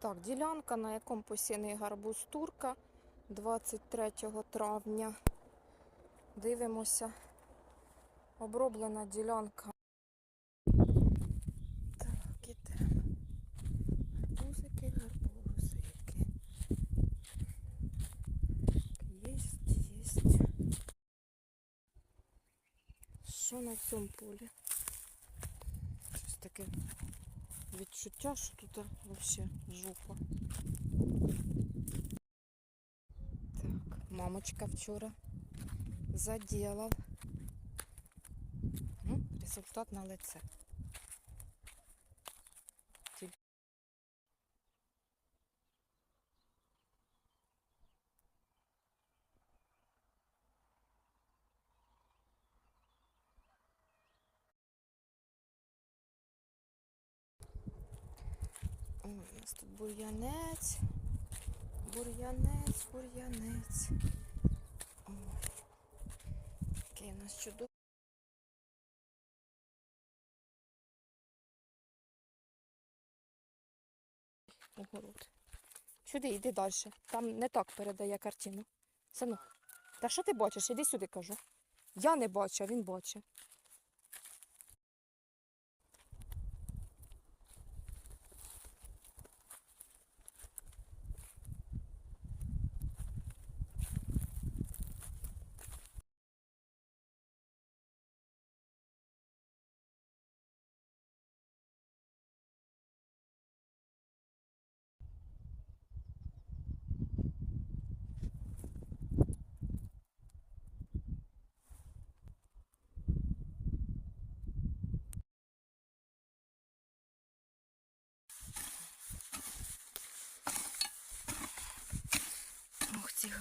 Так, ділянка, на якому посіяний гарбуз турка 23 травня. Дивимося. Оброблена ділянка. Так, ідемо. Гарбузики, гарбузики. Єсть, єсть. Що на цьому полі? Щось таке відчуття, що тут взагалі жопа. Так, мамочка вчора заділа. Ну, результат на лице. Нас бур'янець. Бур'янець, бур'янець. Який у нас чудовий. Огород. Сюди, йди далі. Там не так передає картину. Синок, та що ти бачиш? Іди сюди, кажу. Я не бачу, а він бачить.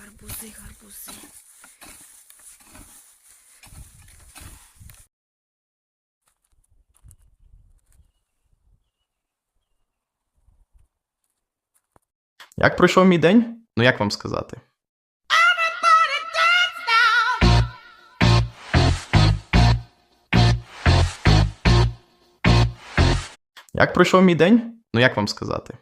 Гарбузи, гарбузи. Як пройшов мій день? Ну як вам сказати? Як пройшов мій день? Ну як вам сказати?